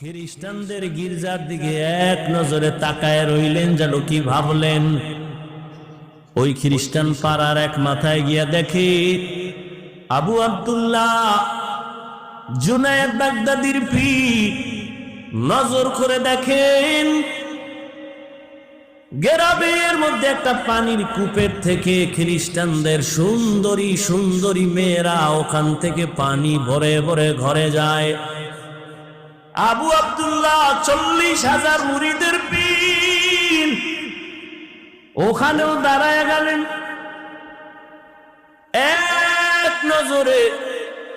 খ্রিস্টানদের গির্জার দিকে এক নজরে তাকায় রইলেন যেন কি ভাবলেন। ওই খ্রিস্টান পাড়ার এক মাথায় গিয়া দেখে, আবু আব্দুল্লাহ, জুনায়দ বাগদাদির পি নজর করে দেখেন। গেরাবের মধ্যে একটা পানির কূপের থেকে খ্রিস্টানদের সুন্দরী সুন্দরী মেয়েরা ওখান থেকে পানি ভরে ভরে ঘরে যায়। আবু আব্দুল্লাহ চল্লিশ হাজার মুড়িদের পীর ওখানেও দাঁড়ায় গেলেন। এক নজরে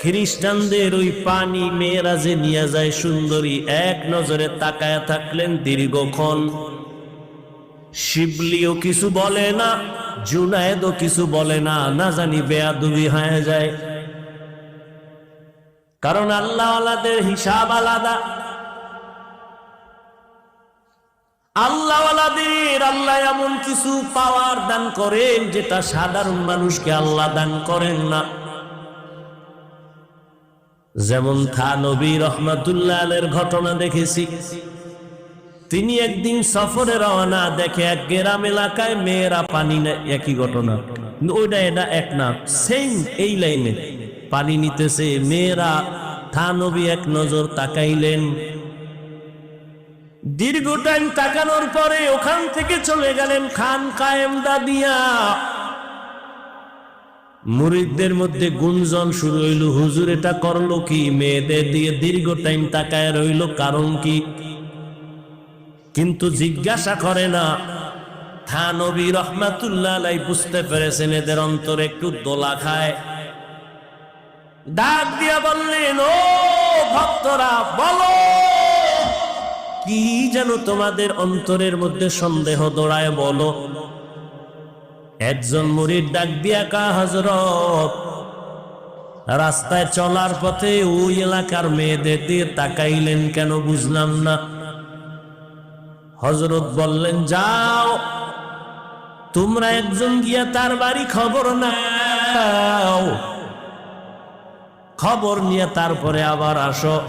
খ্রিস্টানদের ওই পানি মেয়েরা যে নিয়ে যায় সুন্দরী, এক নজরে তাকায় থাকলেন দীর্ঘক্ষণ। শিবলিও কিছু বলে না, জুনায়েদও কিছু বলে না না জানি বেয়াদুবি হয়ে যায়। কারণ আল্লাহ হিসাব আলাদা। আল্লাহ আলাদের আল্লাহ এমন কিছু পাওয়ার দান করেন যেটা সাধারণ মানুষকে আল্লাহ দান করেন না। যেমন থা নবী রহমাতুল্লাহ ঘটনা দেখেছি। তিনি একদিন সফরে রওনা দেখে এক গ্রাম এলাকায় মেয়েরা পানি নেয়। একই ঘটনা। ওইটা এটা এক না সেম এই লাইনে পানি নিতেছে, মেয়েরা থানবী এক নজর তাকাইলেন। দীর্ঘ টাইম তাকানোর পরে ওখান থেকে চলে গেলেন খান কায়েম দাদিয়া। মুরিদদের মধ্যে গুঞ্জন শুরু হইল, হুজুর, এটা করল কি? মেয়েদের দিয়ে দীর্ঘ টাইম তাকায় রইল, কারণ কি? কিন্তু জিজ্ঞাসা করে না। থানবী রহমাতুল্লাহ বুঝতে পেরেছেন এদের অন্তর একটু দোলা খায়। ডাক দিয়া বললেন, ও ভক্তরা, বলো, কি যেন তোমাদের অন্তরের মধ্যে সন্দেহ দৌড়ায় বলো? একজন মুরির ডাক দিয়া কা হজরত রাস্তায় চলার পথে ওই এলাকার মেয়েদের দিয়ে তাকাইলেন কেন বুঝলাম না। হজরত বললেন, যাও, তোমরা একজন গিয়া তার বাড়ি খবর নাও। খবর নিয়ে তারপরে আবার আসো।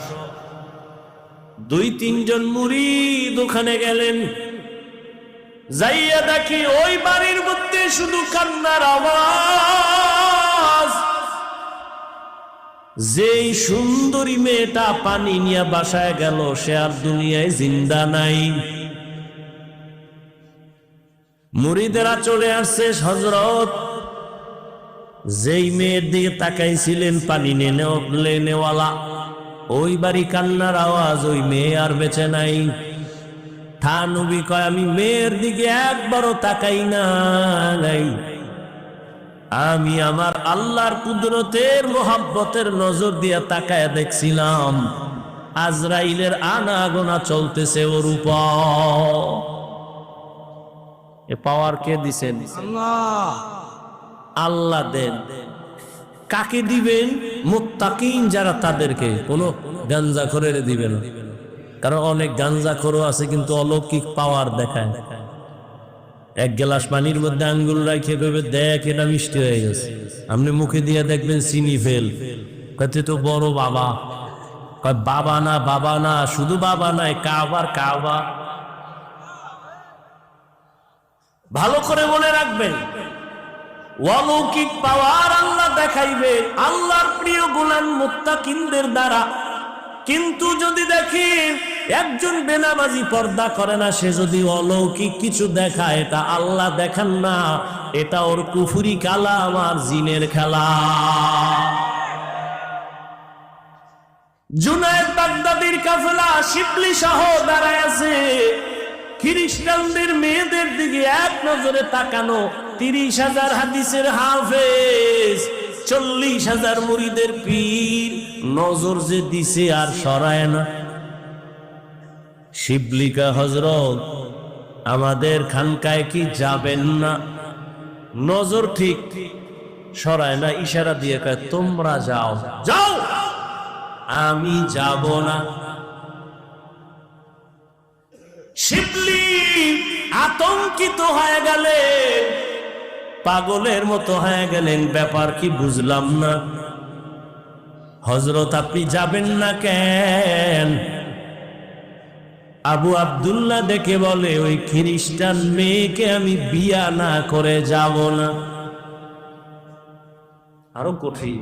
দুই তিনজন মুড়ি দোকানে গেলেন। যাইয়া দেখি ওই বাড়ির মধ্যে শুধু কান্নার আওয়াজ। যেই সুন্দরী মেয়েটা পানি নিয়ে বাসায় গেল, সে আর দুনিয়ায় জিন্দা নাই। মুড়িদেরা চলে আসছে হজরত যেই মেয়ের দিকে তাকাইছিলেন পানি নেওয়ালা, ওই বাড়ি কান্নার আওয়াজ ওই মেয়ে আর বেঁচে নাই। ঠানুবি কয়, আমি মেয়ের দিকে একবারও তাকাই নাই। আমি আমার আল্লাহর কুদরতের মোহাব্বতের নজর দিয়া তাকায় দেখছিলাম। আজরাইলের আনা গোনা চলতেছে ওর উপর। এ পাওয়ার কে দিছেন? আল্লাহ। দেন। কাকে দিবেন? মুত্তাকিন যারা তাদেরকে। কোনো গাঞ্জা করে দিবেন কারণ অনেক গাঞ্জা খরো আছে কিন্তু অলৌকিক পাওয়ার দেখায়। এক গ্লাস পানির মধ্যে আঙ্গুল রাখে ভেবে দেখ এটা মিষ্টি হয়ে গেছে। আপনি মুখে দিয়ে দেখবেন চিনি ফেল। কত তো বড় বাবা। বাবা না বাবা না শুধু বাবা নাই কাবার কাবা। ভালো করে মনে রাখবেন। অলৌকিক পাওয়ার আল্লাহ দেখাইবে, আল্লাহর প্রিয় গুলান মুত্তাকিনদের দ্বারা। কিন্তু যদি দেখি একজন বেনামাজি পর্দা করে না, সে যদি অলৌকিক কিছু দেখায় এটা আল্লাহ দেখান না, এটা ওর কুফুরি কালা, আমার জিনের খেলা। জুনায়দ বাগদাদির কাফেলা শিবলি সহ দাঁড়ায় আছে। খ্রিস্টানদের মেয়েদের দিকে এক নজরে তাকানো তিরিশ হাজার হাদিসের হাফেজ, চল্লিশ হাজার মুড়িদের পীর। নজর যে দিছে আর সরায় না। শিবলিকা হজরত আমাদের খানকায় কি যাবেন না? নজর ঠিক, সরায় না, ইশারা দিয়ে তোমরা যাও। যাও? আমি যাব না। শিবলি আতঙ্কিত হয়ে গেলেন পাগলের মতো হয়ে গেলেন। ব্যাপার কি বুঝলাম না। হজরত আপনি যাবেন না কেন? আবু আব্দুল্লাহ দেখে বলে, ওই খ্রিস্টান মেয়েকে আমি বিয়া না করে যাব না। আরও কঠিন।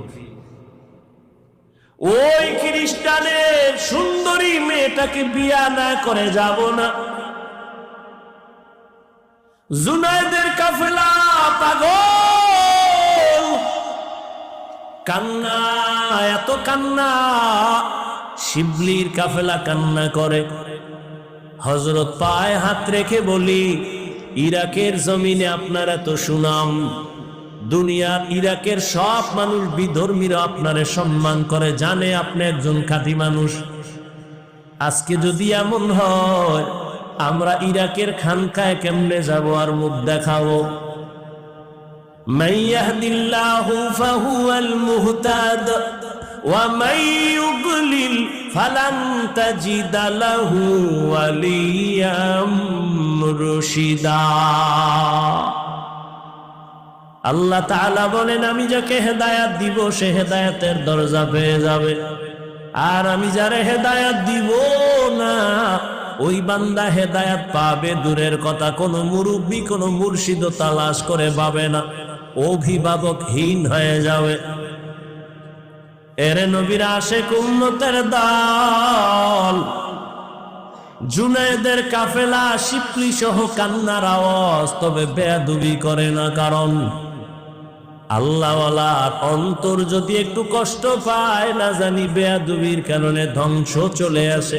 ওই খ্রিস্টানের সুন্দরী মেয়েটাকে বিয়া না করে যাব না। জুনাইদের কাফেলা, পাগল। কান্না, এত কান্না। শিবলির কাফেলা কান্না করে। হজরত পায়ে হাত রেখে বলি, ইরাকের জমিনে আপনার এত সুনাম। দুনিয়ার ইরাকের সব মানুষ, বিধর্মীরা আপনারে সম্মান করে। জানে আপনি একজন খাঁটি মানুষ। আজকে যদি এমন হয় আমরা ইরাকের খানকায় কেমনে যাব আর মুখ দেখাবো? আল্লাহ তাআলা বলেন, আমি যাকে হেদায়াত দিব, সে হেদায়াতের দরজা পেয়ে যাবে। আর আমি যারে হেদায়াত দিব না ওই বান্দা হেদায়াত পাবে, দূরের কথা কোনো মুরব্বী, কোনো মুর্শিদ তালাশ করে পাবে না। অভিভাবকহীন হয়ে যাবে। এরে নবীর আসে কুম্মতের দল জুনাইদের কাফেলা শিপলি সহ কান্নার আওয়াজ তবে বেয়াদুবি করে না, কারণ আল্লাহওয়ালার অন্তর যদি একটু কষ্ট পায়, না জানি বেয়াদুবির কারণে ধ্বংস চলে আসে।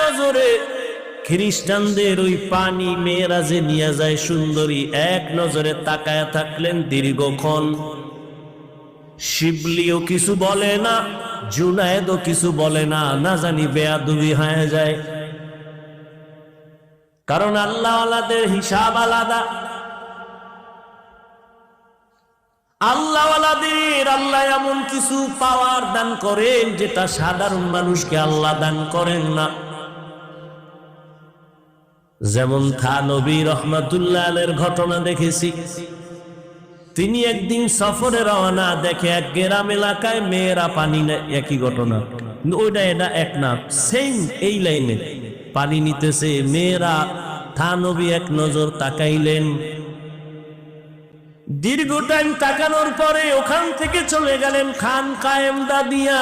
নজরে খ্রিস্টানদের ওই পানি মেয়েরা যে নিয়ে যায় সুন্দরী। এক নজরে তাকায় থাকলেন দীর্ঘক্ষণ। শিবলিও কিছু বলে না, জুনায়েদও কিছু বলে না না জানি বেয়াদুবি হয়ে যায়। কারণ আল্লাহ আলাদের হিসাব আলাদা। আল্লাহ আলাদের আল্লাহ এমন কিছু পাওয়ার দান করেন যেটা সাধারণ মানুষকে আল্লাহ দান করেন না। যেমন থা নবী রহমাতুল্লাহ আলের ঘটনা দেখেছি। তিনি একদিন সফরে রওনা দেখে এক গ্রাম এলাকায় মেয়েরা পানি নেয়। একই ঘটনা। ওইটা এটা এক না সেম এই লাইনে পানি নিতেছে, মেয়েরা থানবী এক নজর তাকাইলেন। দীর্ঘ টাইম তাকানোর পরে ওখান থেকে চলে গেলেন খান কায়েম দাদিয়া।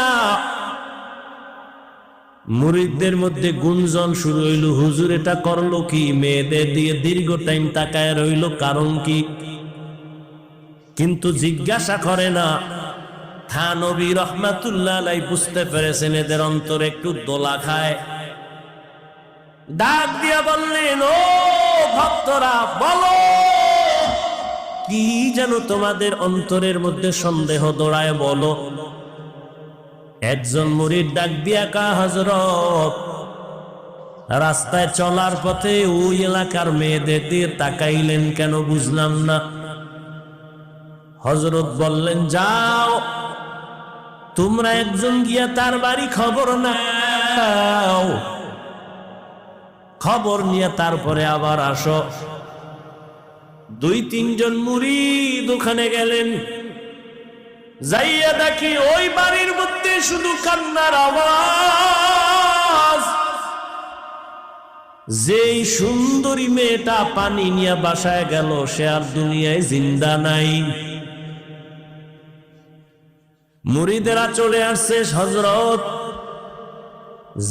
মুরিদদের মধ্যে গুঞ্জন শুরু হইল, হুজুর, এটা করল কি? মেয়েদের দিয়ে দীর্ঘ টাইম তাকায় রইল, কারণ কি? কিন্তু জিজ্ঞাসা করে না। থানবী রহমাতুল্লাহ বুঝতে পেরেছেন এদের অন্তর একটু দোলা খায়। ডাক দিয়া বললেন, ও ভক্তরা, বলো, কি যেন তোমাদের অন্তরের মধ্যে সন্দেহ দৌড়ায় বলো? একজন মুরির ডাক দিয়া কা হজরত রাস্তায় চলার পথে ওই এলাকার মেয়েদের দিয়ে তাকাইলেন কেন বুঝলাম না? হজরত বললেন, যাও, তোমরা একজন গিয়া তার বাড়ি খবর নাও। খবর নিয়ে তারপরে আবার আসো। দুই তিনজন মুড়ি ওখানে গেলেন। যাইয়া দেখি ওই বাড়ির মধ্যে শুধু কান্নার আওয়াজ। যেই সুন্দরী মেয়েটা পানি নিয়ে বাসায় গেল, সে আর দুনিয়ায় জিন্দা নাই। মুরিদেরা চলে আসছে হজরত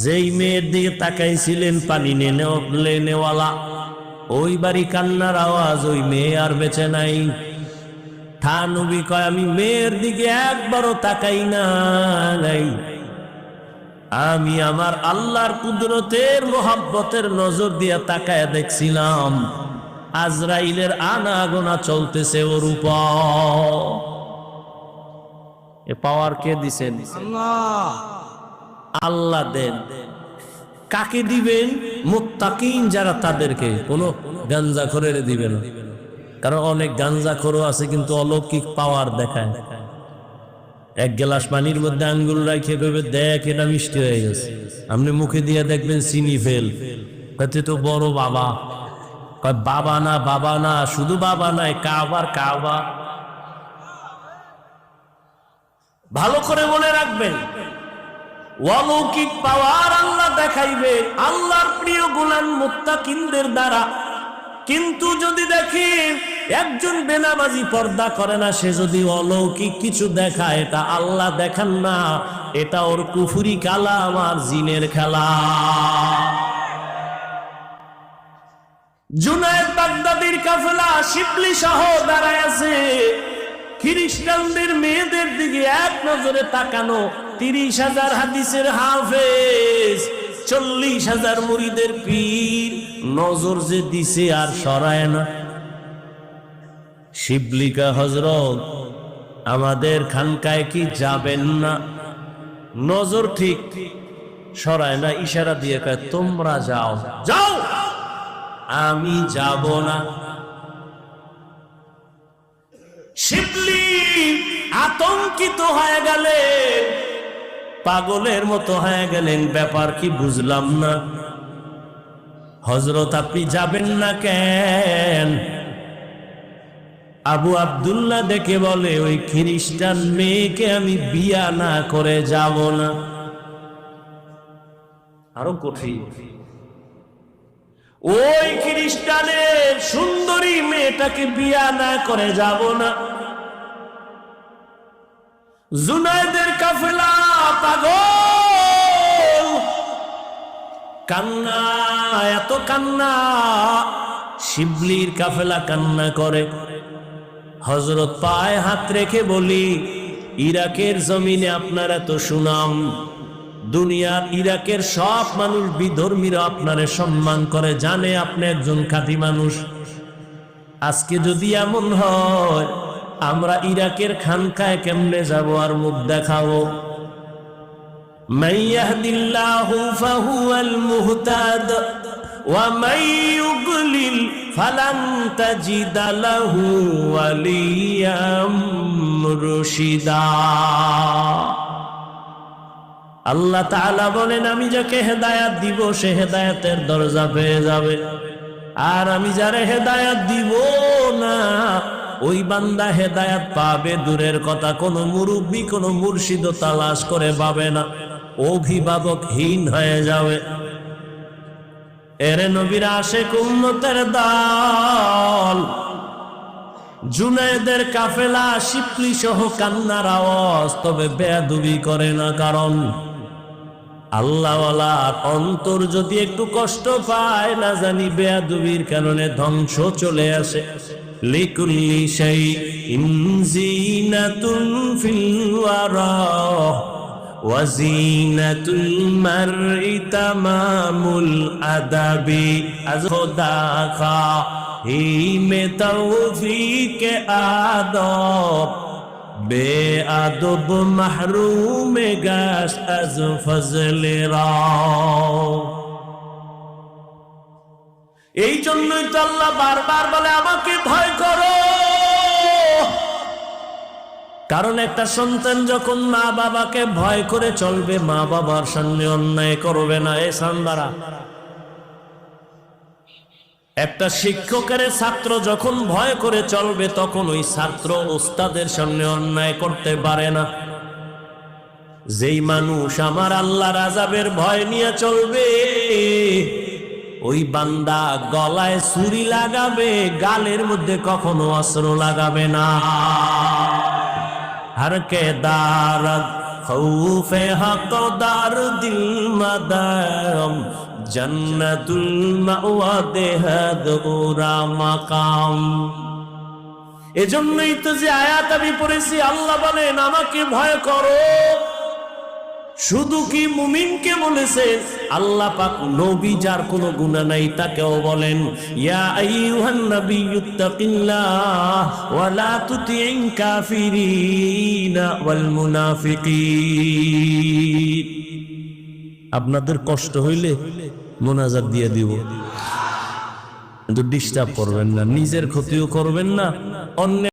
যেই মেয়ের দিকে তাকাইছিলেন পানি নেওয়ালা, ওই বাড়ি কান্নার আওয়াজ ওই মেয়ে আর বেঁচে নাই। থানবি কয়, আমি মেয়ের দিকে একবারও তাকাই নাই। আমি আমার আল্লাহর কুদরতের মোহাব্বতের নজর দিয়া তাকায় দেখছিলাম, আজরাইলের আনা গোনা চলতেছে ওর উপর এ পাওয়ার কে দিছেন? আল্লাহ। দেন। কাকে দিবেন? মুত্তাকিন যারা তাদেরকে, কোনো গাঞ্জা খোরের দিবেন। কারণ অনেক গাঞ্জা খোরও আছে কিন্তু অলৌকিক পাওয়ার দেখায়। এক গ্লাস পানির মধ্যে আঙ্গুল রাখে কইবে, দেখ, এটা মিষ্টি হয়ে গেছে। আপনি মুখে দিয়ে দেখবেন চিনি ফেল। কইতে তো বড় বাবা। বাবা না বাবা না, শুধু বাবা নাই কাবার কাবা। ভালো করে মনে রাখবেন, অলৌকিক পাওয়ার আল্লাহ দেখাইবে, আল্লাহর প্রিয় গোলাম মুত্তাকিনদের দ্বারা। কিন্তু যদি দেখি একজন বেনামাজি পর্দা করে না, সে যদি অলৌকিক কিছু দেখায়, এটা আল্লাহ দেখান না, এটা ওর কুফুরি কালা, আমার জিনের খেলা। জুনায়দ বাগদাদির কাফেলা শিবলি সহ দাঁড়ায় আছে। খ্রিস্টানদের মেয়েদের দিকে এক নজরে তাকানো তিরিশ হাজার হাদিসের হাফেজ, চল্লিশ হাজার মুড়িদের পীর। নজর যে দিছে আর সরায় না। শিবলিকা হজরত আমাদের খানকায় কি যাবেন না? নজর ঠিক, সরায় না, ইশারা দিয়ে কয়, তোমরা যাও। যাও? আমি যাব না। শিবলি আতঙ্কিত হয়ে গেলেন, পাগলের মতো হয়ে গেলেন, ব্যাপার কি বুঝলাম না। হজরত আপনি যাবেন না কেন? আবু আব্দুল্লাহ দেখে বলে, ওই খ্রিস্টান মেয়েকে আমি বিয়া না করে যাব না। আরও কঠিন। ওই খ্রিস্টানের সুন্দরী মেয়েটাকে বিয়া না করে যাব না। জুনাইদের কাফেলা, পাগল! কান্না, এত কান্না! শিবলির কাফেলা কান্না করে। হজরত পায়ে হাত রেখে বলি, ইরাকের জমিনে আপনার এত সুনাম। দুনিয়ার ইরাকের সব মানুষ বিধর্মীরা আপনারে সম্মান করে, জানে আপনি একজন খাঁটি মানুষ। আজকে যদি এমন হয়, আমরা ইরাকের খানকায় কেমনে যাব আর মুখ দেখাবো? মাইয়াহদিল্লাহু ফাহুয়াল মুহতাদ, ওয়া মাইয়ুগলিল ফালাম তাজিদালাহু আলিয়াম রশিদা আল্লাহ তাআলা বলেন, আমি যাকে হেদায়াত দিব, সে হেদায়তের দরজা পেয়ে যাবে। আর আমি যারে হেদায়াত দিব না, ওই বান্দা হেদায়াত পাবে দূরের কথা। কোন মুরব্বী, কোনো মুর্শিদ তালাশ করে পাবে না। অভিভাবকহীন হয়ে যাবে। এরে নবীর আশে কুম্মতের দল। জুনাইদের কাফেলা শিপলি সহ কান্নার আওয়াজ তবে বেয়াদুবি করে না, কারণ আল্লাহওয়ালার অন্তর যদি একটু কষ্ট পায়, না জানি বেয়াদুবির কারণে ধ্বংস চলে আসে। লিকুল্লি সেই ইনজিনাতুন ফিল ওয়ারা। ওয়াজিনাতুল মারই তামামুল আদাবি, আজ খোদা খা হিমে তৌফিকে আদব বে আদব মাহরুমে গাছ আজ ফজলে রাও। এই জন্যই তো আল্লাহ বারবার বলে, আমাকে ভয় করো। কারণ একটা সন্তান যখন মা বাবাকে ভয় করে চলবে, মা বাবার সামনে অন্যায় করবে না, এ সান্দারা। একটা শিক্ষকের ছাত্র যখন ভয় করে চলবে, তখন ওই ছাত্র ওস্তাদের সামনে অন্যায় করতে পারে না। যেই মানুষ আমার আল্লাহ রাজাবের ভয় নিয়ে চলবে, ওই বান্দা গলায় ছুরি লাগাবে, গালের মধ্যে কখনো অস্ত্র লাগাবে না। ہر کے دارت خوف حق دار دل مدام جنت المعوى দেহাদ ওরা মাকাম এজন্যই তো যে আয়াত আমি পড়েছি আল্লাহ বলেন আমাকে ভয় করো শুধু কি মুমিনকে বলেছেন আল্লাহ পাক নবী যার কোনো গুনাহ নাই তাকেও বলেন, ইয়া আইয়ুহান নাবিয়্যুত্তাকিল্লাহ ওয়া লা তুতি'ন কাফিরিনা ওয়াল মুনাফিকিন। আপনাদের কষ্ট হইলে মোনাজাত দিয়ে দিব। কিন্তু ডিস্টার্ব করবেন না, নিজের ক্ষতিও করবেন না অন্য